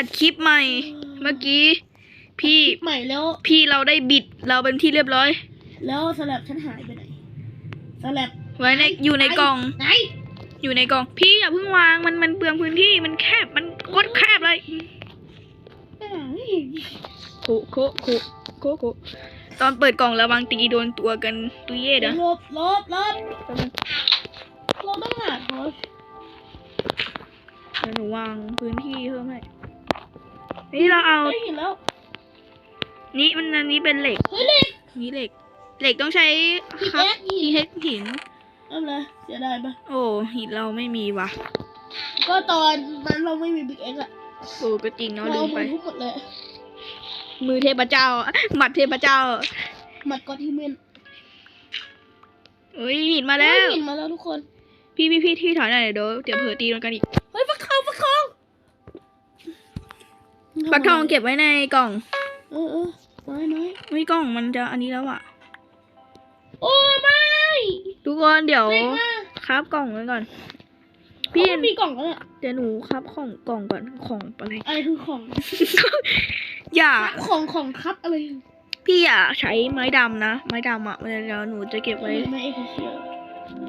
อัดคลิปใหม่ เมื่อกี้ พี่ใหม่แล้ว พี่เราได้บิดเราเป็นที่เรียบร้อย แล้วสลับฉันหายไปไหนสลับไว้ในอยู่ในกล่อง ไหนอยู่ในกล่อง พี่อย่าเพิ่งวางมันมันเปลืองพื้นที่มันแคบมันโคตรแคบเลยเอ้ยโคโคโคโคโคตอนเปิดกล่องระวังตีโดนตัวกันตุยเย่เด้อลบลบลบเราต้องหาทอชเดี๋ยวหนูวางพื้นที่เพิ่มให้ นี่เราเอา ได้ยินแล้วนี่มันอันนี้เป็นเหล็ก เฮ้ยเล็ก นี่เหล็ก เหล็กต้องใช้พี่ครับแอ๊กหินที่เฮ็ดหินนั่นเลยเสียดายปะโอ้หินเราไม่มีว่ะก็ตอนนั้นเราไม่มีบิ๊กเอ็กซ์อะโอ้ก็จริงเนาะเราลืเอามไปมือทุบหมดเลยมือเทพเจ้า หมัดเทพเจ้าหมัดกอดที่เมนเอ้ยหินมาแล้วเห็นมาแล้วทุกคน พี่พี่พี่ที่ถอยหน่อยเดี๋ยวเดี๋ยวเผื่อตีโดนกันอีกเฮ้ยฟักทองฟัก ฟักทองเก็บไว้ในกล่องเออเออน้อยน้อยไม่กล่องมันจะอันนี้แล้วอะ โอ้ไม่ทุกคนเดี๋ยวเล็กมากครับกล่องไว้ก่อน พี่พี่มีกล่องแล้วเนี่ยเดี๋ยวหนูครับของกล่องก่อนของอะไร อะไรคือของอย่า ของของครับอะไรพี่อย่าใช้ไม้ดำนะ ไม้ดำอะเดี๋ยวหนูจะเก็บไว้ไม่เอเชีย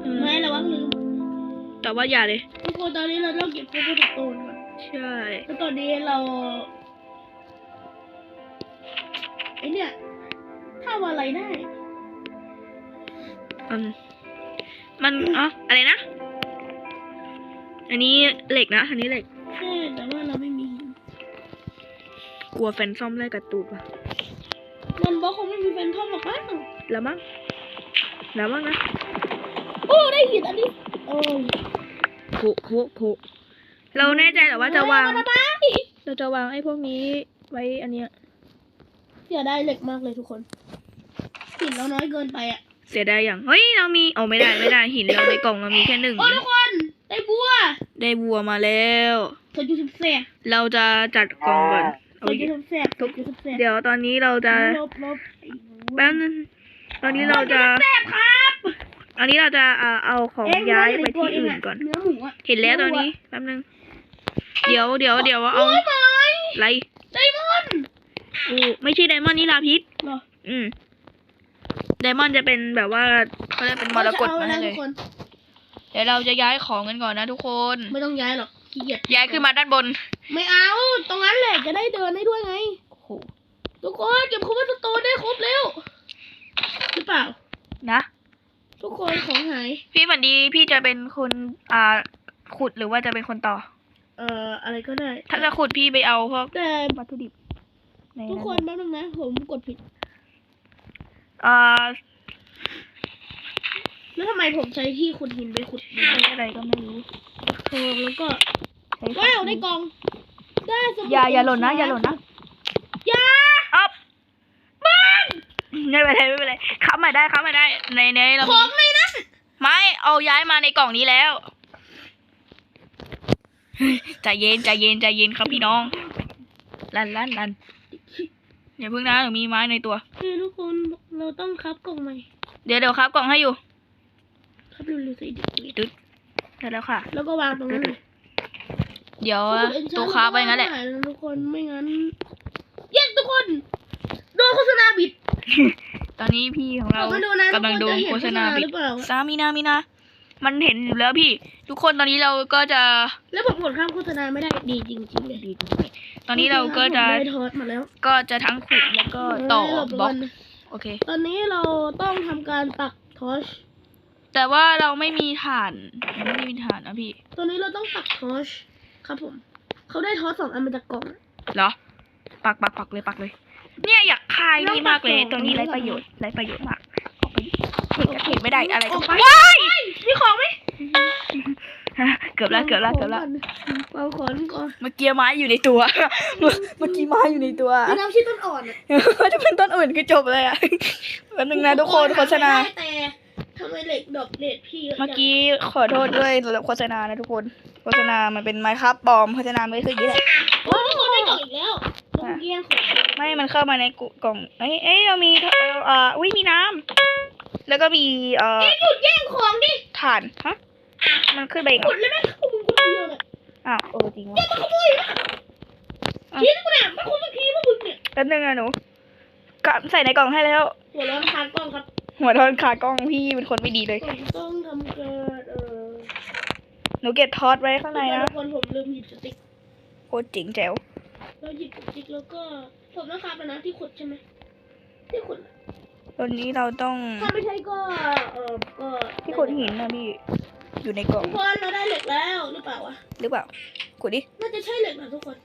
อืมไม่ระวังลืมแต่ว่าอย่าเลย ทุกคนตอนนี้เราต้องเก็บโคโค่ตะโกนก่อนใช่ แล้วตอนนี้เรา ไอเนี่ยถ้าว่าอะไรได้อืมมันอ๋ออะไรนะ อันนี้เหล็กนะ อันนี้เหล็กใช่แต่ว่าเราไม่มีกลัวแฟนซ่อมไล่กัดตูดว่ะมันบอกคงไม่มีแฟนทอมหรอกมั้งแล้วมั้งแล้วมั้งนะ โอ้ได้หินอันนี้ โอ้ยโผโผโผเราแน่ใจเหรอว่าจะวางเอมระบายเราจะวางไอ้พวกนี้ไว้อันเนี้ย เสียได้เหล็กมากเลยทุกคนหินเราน้อยเกินไปอะเสียดายอย่างเฮ้ยเรามีเอาไม่ได้ไม่ได้หินเราในกล่องเรามีแค่หนึ่งโอ้ทุกคนได้บัวได้บัวมาแล้วเธอจะทำแสบเราจะจัดกล่องก่อนเธเอาอจะทำแสบเธอจะทำแสบเดี๋ยวตอนนี้เราจะลบลบแป๊บนึงตอนนี้เราจะแสบครับอันนี้เราจะเอาเอาของย้ายไปที่อื่นก่อนเนื้อหมูอะเห็นแล้วตอนนี้แป๊บนึง เดี๋ยวเดี๋ยวเดี๋ยวเอาโอ้ยไหมอะไรไดม อนด์อู้ไม่ใช่ไดมอนด์นี่ลาพิษเหรอ อืมไดมอนด์จะเป็นแบบว่าเขาเรียกเป็นมรกตเอมาให้นะเลทุยกคนเดี๋ยวเราจะย้ายของกันก่อนนะทุกคน ไม่ต้องย้ายหรอกขี้เกียจย้ายขึ้นมาด้านบน ไม่เอา ตรงนั้นแหละจะได้เดินได้ด้วยไงโอ้โหทุกคนเก็บคูปสโตนได้ครบแล้วหรือเปล่า นะ ทุกคนของหาย พี่ฝันดีพี่จะเป็นคนอ่าขุดหรือว่าจะเป็นคนต่อ เอ่ออะไรก็ได้ ถ้าจะขุดพี่ไปเอาพวกแต่วัตถุดิบ ในทุกนั้นคนแป๊บนึงนะ ผมกดผิด อ่า แล้วทำไมผมใช้ที่ขุดหินไปขุดดินอะไรก็ไม่รู้ทองแล้วก็ใช้ว้าวได้กล่อง ได้สมุดอย่าอย่าหล่นนะอย่าหล่นนะอย่าอ๊อบบ้านไม่เป็นไรไม่เป็นไรค้ำมาได้ค้ำมาได้ในในเราของในนั้นไม่เอาย้ายมาในกล่องนี้แล้วใจเย็นใจเย็นใจเย็นครับพี่น้องลันลันลัน อย่าเพิ่งนะหนูมีไม้ในตัวเฮ้ยทุกคนเราต้องคับกล่องใหม่ เดี๋ยวเดี๋ยวครับกล่องให้อยู่คับเร็วๆสิเด็กได้แล้วค่ะ แล้วก็วางตรงนั้นเลยเดี๋ยวสมุด enchant ตัวค้าไปงั้นแหละม่ด้นะทุกคนไม่งั้นเย้ทุกคนโดนโฆษณาบิด ตอนนี้พี่ของเราออกมาดูนะกำลังโดนทุกโฆคนจะเห็นษณาโฆษณาบิหรืดอเปล่าสามีนามีนามันเห็นอยู่แล้วพี่ ทุกคนตอนนี้เราก็จะ แล้วผมกดข้ามโฆษณาไม่ได้ดีจริงๆเลยดี ตอนนี้เราก็จะผมได้ทอดมาแล้ว ก็จะทั้งขุดแล้วก็ต่อเฮ้ยหลบล็อกนโอเค ตอนนี้เราต้องทำการตักทอชแต่ว่าเราไม่มีฐานเราไม่มีฐานนะพี่ตอนนี้เราต้องตักทอชครับผมเขาได้ทอชสองอันมาจากกล่องเหรอปักปักปักเลยปักเลย เนี่ยอยากคายนี่มากเลยเราปักตัวนี้ตรงนี้ไรประโยชน์ไรประโยชน์มากออกไปดิเห็นโอเคเห็นไม่ได้อะไรอก็อกไปว้ายมีของไหมฮะ เกือบแล้วเกือบแล้วเกือบแล้วเอาของก่อนเมื่อกี้ไม้อยู่ในตัว เมื่อกี้ไม้อยู่ในตัวมีน้ำชีต้นอ่อนอะถ้าเป็นต้นอื่นคือจบเลยอะแป๊บนึงนะทุกคนโฆษณาได้แต่ทำไมเหล็กดอกเด็ดพี่ยะจังเมื่อกี้ขอโทษด้วยสำหรับโฆษณานะทุกคนโฆษณามันเป็นไมค์ครับปลอมโฆษณาไม่คืออย่างนี้แหละโอ้ยทุกคนได้กล่องอีกแล้วลงเกี้ยงของไม่มันเข้ามาในกล่องเอ้ยเอ้ยเรามีเอ่อเอ่ออุ้ยมีน้ำแล้วก็มีเอ่อหยุดแย่งของดิถ่านฮะ มันขึ้นไปอีกเหรขุอดเลยไหมพวกมึงขุดเดียวเลยอ้าวเออจริงวะมาขโมยนะอะทีนี่กูเนี่ยมันคนละทีพวกมึงเนี่ยแป๊บนึงอะหนูกะใส่ในกล่องให้แล้ว หัวร้อนทางกล้องครับ หัวทอนขากล้องพี่เป็นคนไม่ดีเลยผมต้องทำเกิดเออหนูเก็บทอดไว้ข้างในนะทุกคนผมลืมหยิบสติ๊กโคตรเจ๋งแจ๋วเราหยิบสติ๊กแล้วก็ผมต้องคาบแล้วนะที่ขุดใช่ไหมที่ขุดตอนนี้เราต้อง ถ้าไม่ใช่ก็ เออก็ที่ขุดหินนะพี่ อยู่ในกล่องทุกคนเราได้เหล็กแล้วหรือเปล่าวะหรือเปล่าขุดดิน่าจะใช่เหล็กนะทุกคน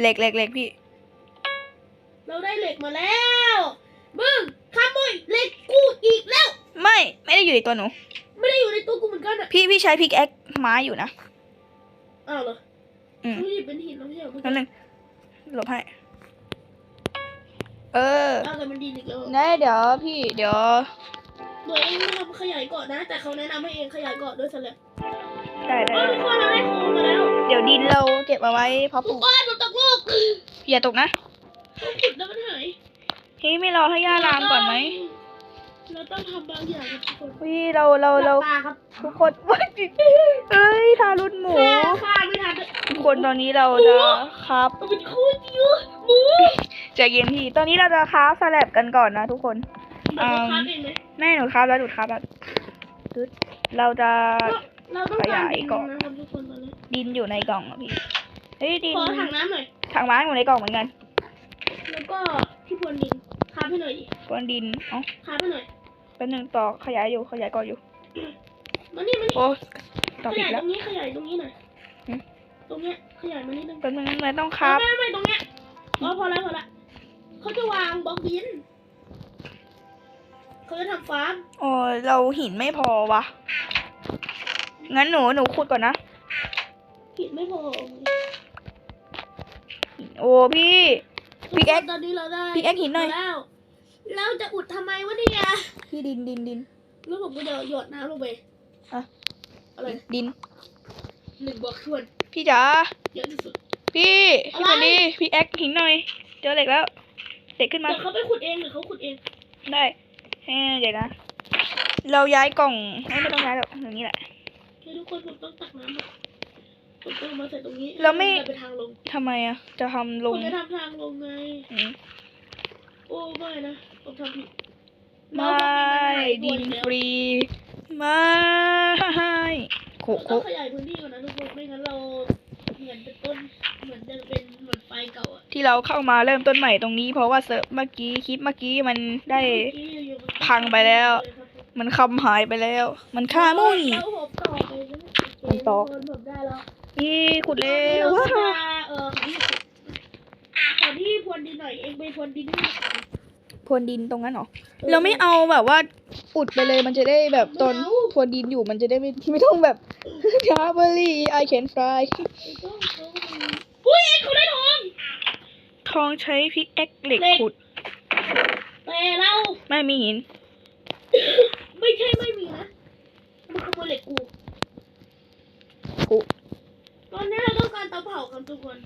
เหล็กเหล็กเหล็กพี่ เราได้เหล็กมาแล้วมึงขโมยเหล็กกูอีกแล้ว ไม่ไม่ได้อยู่ในตัวหนู ไม่ได้อยู่ในตัวกูเหมือนกันอะพี่พี่ใช้พิกแอคไม้อยู่นะอ้าวเหรออืมกูหยิบเป็นหินแล้วไม่ใช่เหรอนั่นหนึ่งหลบให้เอออ้าวแต่มันดีอีกแล้วได้เดี๋ยวพี่เดี๋ยว ตัวเองไม่ทำขยายเกาะนะ แต่เขาแนะนำให้เองขยายเกาะด้วยซะแล้วได้ได้เออทุกคนเราได้ของมาแล้วเดี๋ยวดินเราเก็บเอาไว้เพาะปทุลูกกคนหนูตกลูกอย่าตกนะต้องขุดแล้วมันหายพี่ไม่รอให้ย่ารามก่อนไหมเราต้องทำบางอย่างครับทุกคนพี่เราเราเราหลับตาครับทุกคนว่าจิเอ้ยทารุณหมู แค่ฆ่าไม่ทันเลยทุกคนตอนนี้เราจะครับ มันเป็นโคตรเยอะหมูใจเย็นพี่ ตอนนี้เราจะคราฟสแลบกันก่อนนะทุกคน เราต้องฆ่าเองไหมแม่หนูคราฟแล้วหนูคราฟแล้วตึ๊ดเราจะเราต้องขยายเกาะนะครับทุกคนตอนนี้ดินอยู่ในกล่องอะพี่เฮ้ยดินขอถังน้ำหน่อยถังไม้อยู่ในกล่องเหมือนกัน แล้วก็ที่พรวนดินคาบให้หน่อยดิก้อนดินเอ๋อคาบให้หน่อยเป็นหนึ่งต่อขยายอยู่ขยายก่อนอยู่มานี่มานี่โอ้ต่อขผิดยายแล้ตวรงนี้ขยายตรงนี้หน่อยหืมตรงเนี้ยขยายมานิดนึงเป็นหนึ่งเลยต้องคราฟไม่ไม่ตรงเนี้ยอ๋อพอแล้วพอละเขาจะวางบล็อกดิน เขาจะทำฟาร์มโอ้ยเราหินไม่พอวะ งั้นหนูหนูขุดก่อนนะหินไม่พอโอ้พี่พี่แอ๊กตอนนี้เราได้พี่แอ๊กหินหน่อยมาแล้วเราจะอุดทำไมวะเนี่ยพี่ดินดินดินแล้วผมก็จะหยดน้ำลงไปอะอะไรดินหนึ่งบล็อกทวนพี่จ๋าเยอะที่สุดพี่พี่อะไรคนดีพี่แอคหินหน่อย เจอเหล็กแล้วเหล็กขึ้นมาเดี๋ยวเขาไปขุดเองหรือเขาขุดเองได้ เฮ้ยเดี๋ยวนะ เราย้ายกล่องเอ้ยไม่ต้องย้ายหรอกอย่างนี้แหละเฮ้ยทุกคนผมต้องตักน้ำอะผมต้องเอามาใส่ตรงนี้เราไม่จะเป็นทางลงทำไมอะจะทำลผงมจะทำทางลงไงอืมโอ้ไม่นะผมทำผิดไม่ดินฟรีไม่โคเราโคต้องขยายพื้นที่ก่อนนะทุกคนไม่งั้นเราเหมือนเป็นต้นเหมือนจะเป็นเหมือนไฟเก่าอะที่เราเข้ามาเริ่มต้นใหม่ตรงนี้ เพราะว่าเซิร์ฟเมื่อกี้คลิปเมื่อกี้มันได้ เมื่อกี้อยู่ๆมันพังไปแล้ว มันคำหายไปแล้ว มันฆ่ามุ้ยแล้วผมต่อไปแล้วมันต่อโเคทุกคนผมได้แล้วพี่ขุดเร็เราวก็จะเออขอที่พรวนดินหน่อยเองไปพรวนดินให้หน่อยพรวนดินตรงนั้นเหรอ เราไม่เอาแบบว่าอุดไปเลยมันจะได้แบบตอนไม่เอาพรวนดินอยู่มันจะได้ไม่ไม่ต้องแบบทาเบอรี่ I can fly ไอ้ต้องเขาก็มีอุ้ยเขาได้ทองทองใช้พิกแอคเหล็กเหล็กขุดแต่เราไม่มีหินไม่ ใช่ไม่มีนะมันขโมยเหล็กกูกูตอนนี้เราต้องการเตาเผาครับทุกคน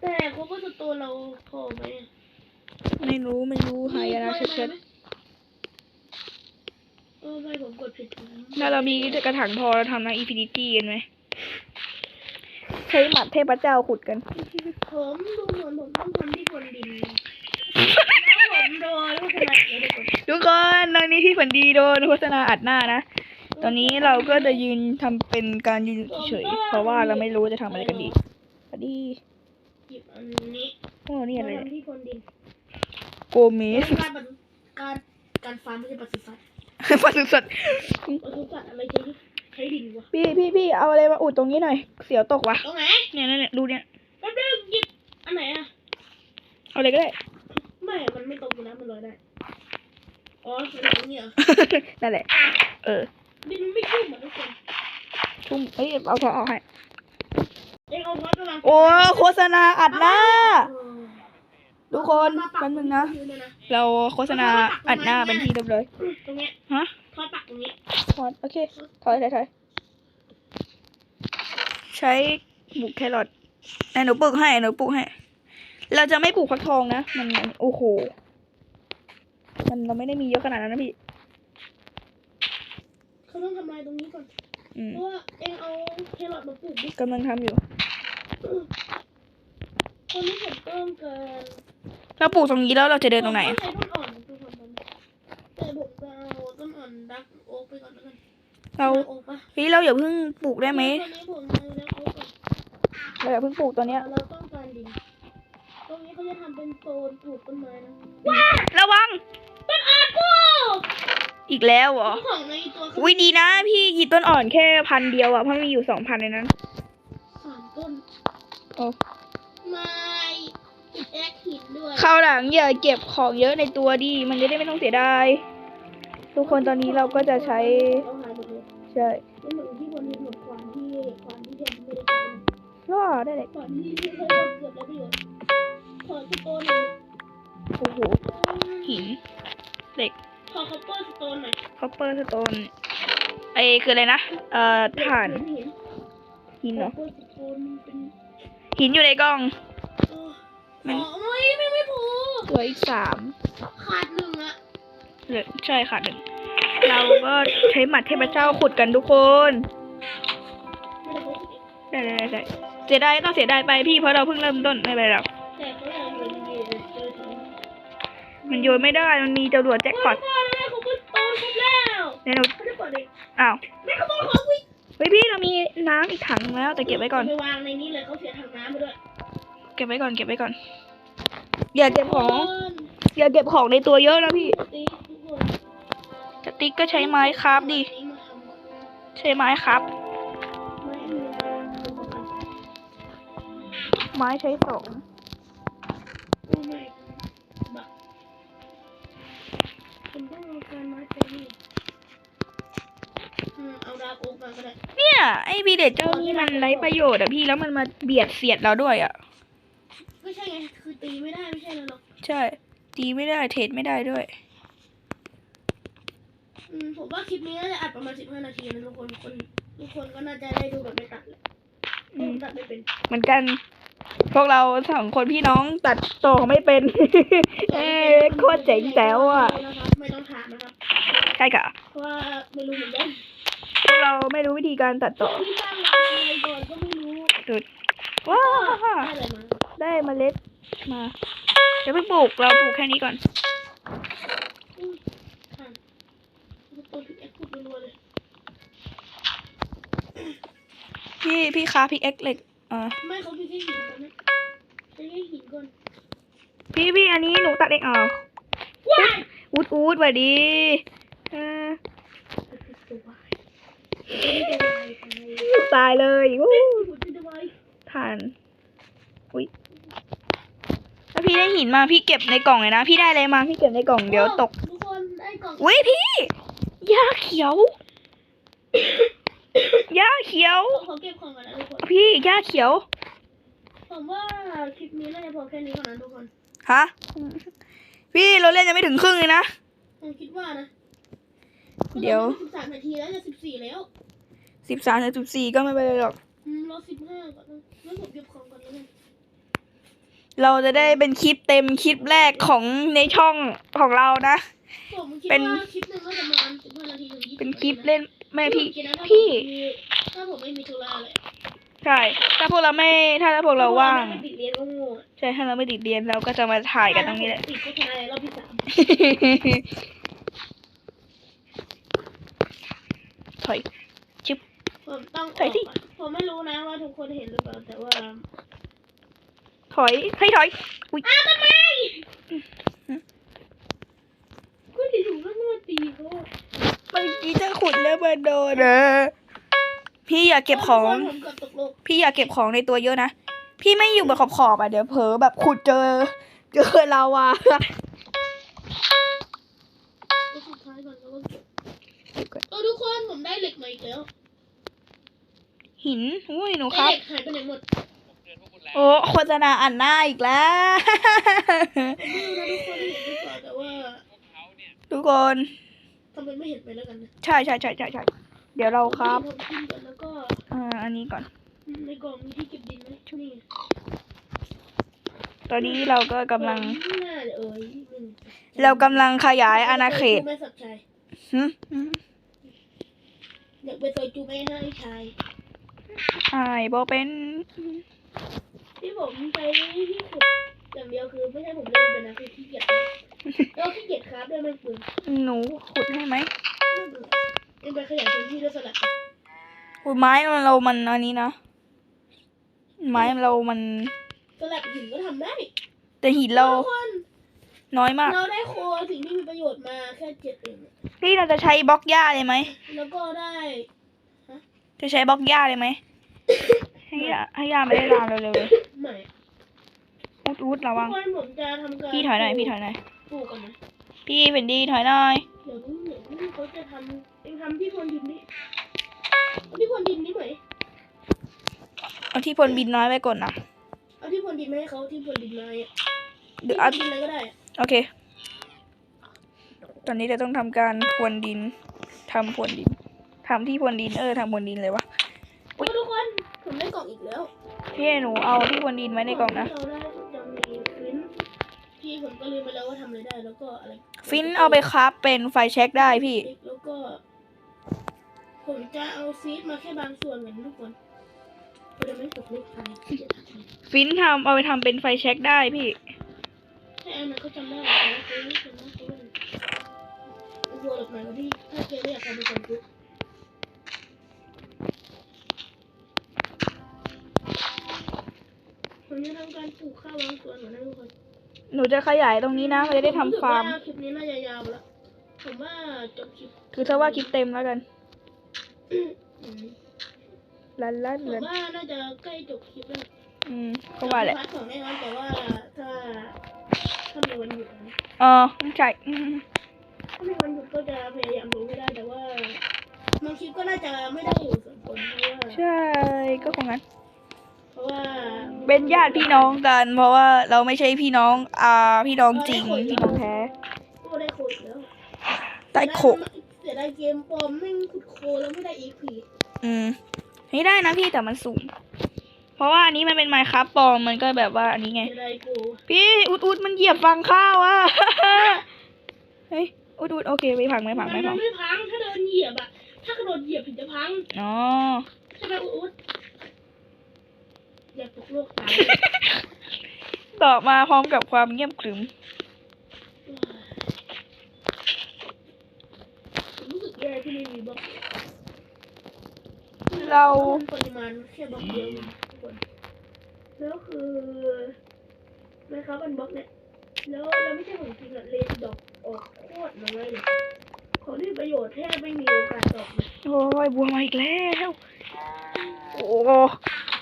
แต่โคเวอร์สโตนเราพอไหมอะไม่รู้ไม่รู้หายนะมีชัดไหมเออไม่ผมกดผิดๆถ้าเรามีกระถางพอเราทำนะอินฟินิตี้กันไหมใช้หมัดเทพเจ้าขุดกัน ผมดูเหมือนผมต้องทำที่พรวนดิน แล้วผมโดนแล้วก็จะมาเดี๋ยวเดี๋ยวก่อนทุกคนตอนนี้พี่ฝันดีโดนโฆษณาอัดหน้านะ ตอนนี้เราก็จะยืนทำเป็นการยืนเฉยๆเพราะว่าเราไม่รู้จะทำอะไรกันดีสวัสดีหยิบอันนี้โอ้นี่อะไรมาเนี่ยทำที่พรวนดินโกเมสการบันการการฟาร์มไม่ใช่ปศุสัตว์ปศุสัตว์ปศุสัตว์อะไรใช้ใช้ดินวะพี่พี่พี่เอาอะไรมาอุดตรงนี้หน่อย เสียวตกว่ะตรงไหนเนี่ยเนี่ยเนี่ยดูเนี่ยแป๊บนึงหยิบอันไหนอะเอาอะไรก็ได้ ไม่อะมันไม่ตรงอยู่แล้วมันลอยได้ อ๋อมันตรงนี้เหรอนั่นแหละ เออดินมันไม่ขึ้นเหมือนทุกคนทุ่มเอ้ยเอาทองเอาให้เองเอาท็อตกำลังโอ้โฆษณาอัดหน้าเออทุกคนแป๊บนึงนะ เราโฆษณาอัดหน้าเป็นที่เรียบร้อยตรงเนี้ยฮะทอดปักตรงนี้ถอดโอเคถอยถอยถอยใช้ปลูกแครอทไหนหนูปลูกให้หนูปลูกให้ เราจะไม่ปลูกฟักทองนะมันมันโอ้โห มันเราไม่ได้มีเยอะขนาดนั้นนะพี่ เขาต้องทำลายตรงนี้ก่อน อืมเพราะว่าเองเอาแครอทมาปลูกดิกำลังทำอยู่ตอนนี้ผมต้องการเราปลูกตรงนี้แล้วเราจะเดินตรงไหน ผมต้องใช้ต้นอ่อนทุกคนตอนนี้แต่ผมจะเอาต้นอ่อนดักโอ๊กไปก่อนแล้วกันเราดักโอ๊กปะเฮ้ยเราอย่าเพิ่งปลูกได้ไหมตอนนี้ผมเอาดักโอ๊กก่อนเราอย่าเพิ่งปลูกตัวเนี้ย เราต้องการดินตรงนี้เขา จะทำเป็นโซนปลูกต้นไม้นะระวัง ต้นอากูอีกแล้วเหรอของในตัวเขาอุ้ยดีนะ พี่กีต้นอ่อนแค่พันเดียวอะเพราะมีอยู่สองพันในนั้นสามต้นโอ้ไม้ติดแอคหินด้วยคราวหลังอย่าเก็บของเยอะในตัวดิมันจะได้ไม่ต้องเสียดาย ทุกคนตอนนี้เราก็จะใช้ เอาหายหมดเลยใช่ไม่เหมือนที่บนนี้เหมือนควานที่ควานที่แทนไม่ได้ใช้นะก็ได้เลยควานที่ที่เคยเกือบได้ประโยชน์ ขอสโตนหน่อยโอ้โหหินเหล็กขอคัพเปอร์สโตนหน่อยคอปเปอร์สโตนไอคืออะไรนะเอ่อถ่านหินหินเหรอคัพเปอร์สโตนมันเป็นหินอยู่ในกล่อง เออมันอ๋อไม่ไม่ไม่พอเหลืออีกสามขาดหนึ่งอะเหลือใช่ค่ะหนึ่งเราก็ใช้หมัดเทพเจ้าขุดกันทุกคน ไม่ได้พบอีกได้ได้ได้เสียดายต้องเสียดายไปพี่เพราะเราเพิ่งเริ่มต้นไม่เป็นไรหรอกแต่เขาอยาก มันโยนไม่ได้ มันมีจรวดแจ็คพอตโอ้ยได้คัพเปอร์สโตนครบแล้วเดี๋ยวหนูไม่ได้เปิดเลยอ้าวไม่คัพเปอร์ของวิเฮ้ยพี่เรามีน้ำอีกถังแล้ว แต่เก็บไว้ก่อนไปวางในนี้เลยเขาเสียถังน้ำไปด้วย เก็บไว้ก่อน เก็บไว้ก่อน อย่าเก็บของ อย่าเก็บของในตัวเยอะนะพี่ตีทุกคนสติ๊กก็ใช้ไม้ครับดินี่มาทำใช้ไม้ครับ ไม่มีอุปกรณ์ไม้ใช้สอง ไอ้บีเดจเจ้านี่มันไร้ประโยชน์อะพี่แล้วมันมาเบียดเสียดเราด้วยอะไม่ใช่ไงคือตีไม่ได้ไม่ใช่เลยหรอกใช่ ตีไม่ได้เทรดไม่ได้ด้วยอืมผมว่าคลิปนี้น่าจะอัดประมาณสิบห้านาทีนะทุกคนคนทุกคนก็น่าจะได้ดูแบบไม่ตัดเลยอืมตัดไม่เป็น เหมือนกัน พวกเราสองคนพี่น้องตัดต่อไม่เป็น เอ้ยโคตรเจ๋งแจ๋วอะไม่ต้องถามนะครับใช่ค่ะเพราะว่าไม่รู้เหมือนกันพวก เราไม่รู้วิธีการตัดต่อที่ตั้งอะไรก่อนก็ไม่รู้ว้าได้อะไรมาได้เมล็ดมาเดี๋ยวเพิ่งปลูกเราปลูกแค่นี้ก่อนอุ้ยค่ะตัวพิกแอคพูดรัวๆเลยพี่พี่ค้าพี่เอ็กเหล็กอ่าไม่เขาพิกแค่หินก่อนนะใช้แค่หินก่อนพี่พี่อันนี้หนูตัดเองเอาว้ายอูดอูดสวัสดีเออตัววายตัววาย ตายตายเลยวู้หัวใจจะวายทานอุ้ยถ้าพี่ได้หินมาพี่เก็บในกล่องเลยนะ พี่ได้อะไรมาพี่เก็บในกล่องเดี๋ยวตกทุกคนได้กล่องอุ้ยพี่หญ้าเขียวหญ้าเขียวขอเก็บของก่อนนะทุกคนพี่หญ้าเขียว ผมว่าคลิปนี้น่าจะพอแค่นี้ก่อนนะทุกคน ฮะ พี่เราเล่นยังไม่ถึงครึ่งเลยนะผมคิดว่านะ เดี๋ยวสิบสามนาทีแล้วจะสิบสี่แล้วสิบสามถึงสิบสี่ก็ไม่เป็นไรหรอก อืมรอสิบห้าก่อนนะแล้วผมเก็บของก่อนแล้วกันเราจะได้เป็นคลิปเต็มคลิปแรกของในช่องของเรานะ ผมคิดเป็น ว่าคลิปหนึ่งก็จะประมาณสิบห้านาทีถึงยี่สิบเป็นคลิปเล่นแม่พี่คิดนะถ้าพี่ผมมีถ้าผมไม่มีธุระเลยใช่ถ้าพวกเราไม่ถ้าพวกเราว่างไม่ติดเรียนก็โง่อะใช่ถ้าเราไม่ติดเรียนเราก็จะมาถ่ายกันตรงนี้แหละติดโฆษณาในรอบที่สาม อยผมต้องถอยสิกก่นผมไม่รู้นะว่าทุกคนเห็นหรือเปล่าแต่ว่าถอยให้ถอยอุ้ยอ้าวทำไมก็ที่ถูกแล้วมาตีเขาอะเมื่อกี้จะขุดแล้วมาโดนเออพี่อย่าเก็บของ ผมเกือบตกโลกพี่อย่าเก็บของในตัวเยอะนะ พี่ไม่อยู่บนขอบขอบๆอะ เดี๋ยวเผลอแบบขุดเจอ เจอลาวาตัวสุดท้ายก่อนแล้วก็เก็บเออทุกคน ผมได้เหล็กมาอีกแล้วหินอุ้ยหนูคไอ้รับ เหล็กหายไปไหนหมดโอ้โฆษณาอ่านหน้าอีกแล้ว ไม่รู้นะทุกคนเห็นหรือเปล่าแต่ว่าทุกคนทำเป็นไม่เห็นไปแล้วกันนะใช่ใช่ใช่ใช่ใช่เดี๋ยวเราครับผมกินก่อนแล้วก็อ่าอันนี้ก่อน ในกล่องมีที่เก็บดินไหมนี่ตอนนี้เราก็กำลังน่าจะเอ่ยหนึ่งเรากำลังขยายอาณาเขตไม่สับชายหึหึ อยากไปซอยจูไม่ให้ชายใช่บอเป็น ที่ผมไปที่เดียวคือไม่ใช่ผมเล่นเป็นนะคือขี้เกียจแล้วขี้เกียจครับด้วยมันเปลืองหนูขุดให้ไหมเล่นไปขยายพื้นที่ด้วยสลัดขุดไม้เรามันอันนี้นะ ไม้เรามันสลัดหินก็ทำได้ แต่หินเราทุกคนน้อยมาก เราได้โคสิ่งที่มีประโยชน์มาแค่เจ็ดเอง พี่เราจะใช้บล็อกหญ้าเลยไหม แล้วก็ได้จะใช้บล็อกหญ้าเลยไหม ให้หญ้าให้หญ้าไม่ได้ลามเร็วๆเลยใหม่อุดอุดระทุวักงคนผมจะทำการพี่ถอยหน่อย พี่ถอยหน่อย ปลูกกันนะพี่เฟนดี้ถอยหน่อย เดี๋ยวนี้เดี๋ยวนี้เขาจะทำเองทำที่พรวนดินนี่เอาที่พรวนดินนี่ไหมเอาที่พลบินน้อยไปก่อนนะ เอาที่พรวนดินมาให้เขาที่พรวนดินมาอะเดี๋ยวที่พรเอาวนดินอะไรก็ได้อะโอเค ตอนนี้เราต้องทำการพรวนดินทำพรวนดินทำที่พรวนดินเออทำพรวนดินเลยวะโอ้ยทุกคนผมได้กล่องอีกแล้วพี่ให้หนูเอาที่พรวนดินไว้ในกล่องนะเราได้จะมีฟินที่ผมก็ลืมไปแล้วว่าทำอะไรได้แล้วก็อะไรฟินเอาไปคราฟเป็นไฟแช็กได้พี่แล้วก็ ผมจะเอาฟีดมาแค่บางส่วนเหมือนทุกคนเราจะไม่ตกลูกอะไรที่จะทำอะไรฟินทำเอาไปทำเป็นไฟแช็กได้พี่แค่อันนั้นเขาจำได้ แต่ว่าเขาไม่จำได้เขาไม่กลัวหรอกนะพี่ถ้าเกมไม่อยากทำเป็นคนทุกผมจะทำการปลูกข้าวบางส่วนเหมือนนะทุกคนหนูจะขยายตรงนี้นะเราจะได้ทำฟาร์ม ผสึกว่คลิปนี้น่าจะยาวแล้วผมว่าจบคลิปคือถ้าว่าคลิปเต็มแล้วกันอืมลันลันผมลันว่าน่าจะใกล้จบคลิปแล้ว อืมก็ว่าแหละ พาร์ทสองแน่นอนแต่ว่าถ้าถ้ามีวันหยุดนะ เออใช่อืม ถ้ามีวันหยุดก็จะพยายามดูให้ได้แต่ว่าบางคลิปก็น่าจะไม่ได้อยู่ส่วนผลเพราะว่าใช่ก็คงงั้น เพราะว่าเป็นญาติพี่น้องกัน เพราะว่าเราไม่ใช่พี่น้อง อ่า พี่น้องจริง พี่น้องแท้ก็ได้โคอีกแล้วใต้โขเสียดายเกมปลอมแม่งขุดโคแล้วไม่ได้อีพีอืมนี่ได้นะพี่แต่มันสูง เพราะว่าอันนี้มันเป็นไมค์ครับปลอมมันก็แบบว่าอันนี้ไง เสียดายกู พี่อุดอุดมันเหยียบฟังข้าวอะ เฮ้ย อุดอุดโอเคไม่พังไม่พังไม่พังนไม่พัง ถ้าเดินเหยียบอะถ้ากระโดดเหยียบถึงจะพัง อ๋อ ใช่ไหมอุ๊ดอย่าตกโลกตายตอบมาพร้อมกับความเงียบขรึมผมรู้สึกแย่ที่ไม่มีบล็อกเรา ปริมาณแค่บล็อกเดียวเองทุกคนแล้วคือนะครับมันบล็อกเนี่ย แล้วเราไม่ใช่ของจริงอะเลนดอกออกโคตรน้อยเลยของที่มีประโยชน์แทบไม่มีโอกาสดอกเลยโอ้ยบัวมาอีกแล้ว โอ้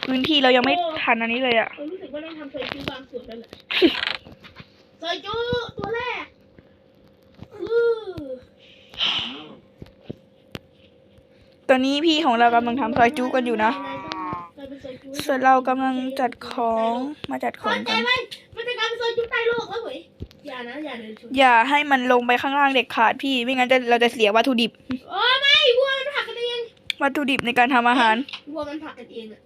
พื้นที่เรายังไม่ทันอันนี้เลยอะผมรู้สึกว่าต้องทำซอยจูบางส่วนแล้วแหละซอยจูตัวแรกคือตอนนี้พี่ของเรากำลังทำซอยจุกันอยู่นะส่วนเรากำลังจัดของมาจัดขเข้าองใจกันไหมมันจะกลายเป็นซอยจูใต้โลกแล้วเว้ยอย่านะอย่าเลยชนอย่าให้มันลงไปข้างล่างเด็ดขาดพี่ ไม่งั้นจะเราจะเสียวัตถุดิบ โอ้ไม่วัวมันผลักกันเองวัตถุดิบในการทำอาหาร วัวมันผลักกันเองอะ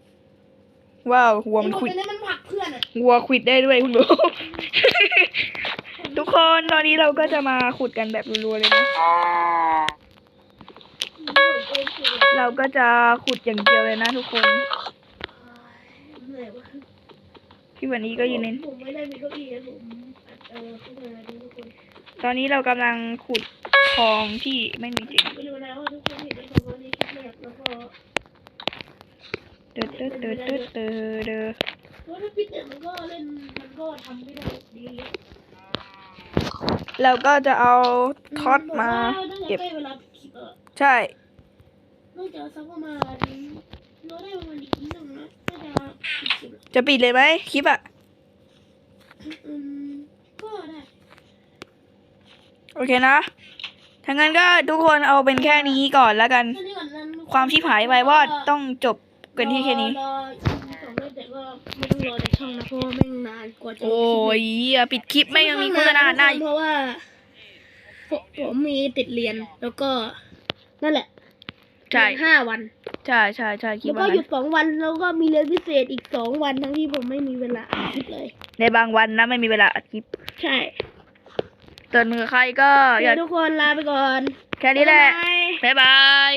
ว้าวหัวมันไอ้ควิดตัวนี้มันผลักเพื่อนอะวัวควิดได้ด้วยคุณดู ทุกคนตอนนี้เราก็จะมาขุดกันแบบรัวๆเลยนะ เราก็จะขุดอย่างเดียวเลยนะทุกคน เหนื่อยวะพี่วันนี้ก็ยืนเน้น ผมไม่ได้มีเก้าอี้นะผมอัด เออขึ้นมาดูทุกคนตอนนี้เรากำลังขุดทองที่ไม่มีจริงไม่รู้นะว่าทุกคนเห็นในคอมเมนต์นี้คลิปแรกแล้วก็เตอเตอเตอเตอเตอเตอเพราะถ้าฟิตเนสมันก็เล่นมันก็ทำไม่ได้ดีเราก็จะเอาท็อตมาเก็เก็บบเวลาคลิปเออใช่น่าจะสักประมาณเราได้ประมาณอีกนิดนึงนะน่าจะปิดคลิปแล้วจะปิดเลยไหมคลิปอะอืมก็ได้ โอ เคนะถ้างั้นก็ทุกคนเอาเป็นแค่นี้ก่อนแล้วกันแค่นี้ก่อนนั้นความชิบหายไปว่าต้องจบกันที่แค่นี้รอสองเดือนแต่ก็ไม่ต้องรอในช่องนะเพราะว่าแม่งนานกว่าจะโอ้ยอย่าปิดคลิปไม่ยังมีโฆษณาหน้าอีกเพราะว่าผมผมมีติดเรียนแล้วก็นั่นแหละใช่เรียนห้าวัน ใช่ใช่ใช่คลิปแล้วก็วันหยุนั้ดนสองวันแล้วก็มีเรียนพิเศษอีกสองวันทั้งที่ผมไม่มีเวลาอ่านคลิปเลย ในบางวันนะไม่มีเวลาอัดคลิป ใช่ ส่วนมือใครก็อเดี๋ย่ายวทุกคนลาไปก่อนแค่นี้แหละ บ๊ายบายบ๊ายบาย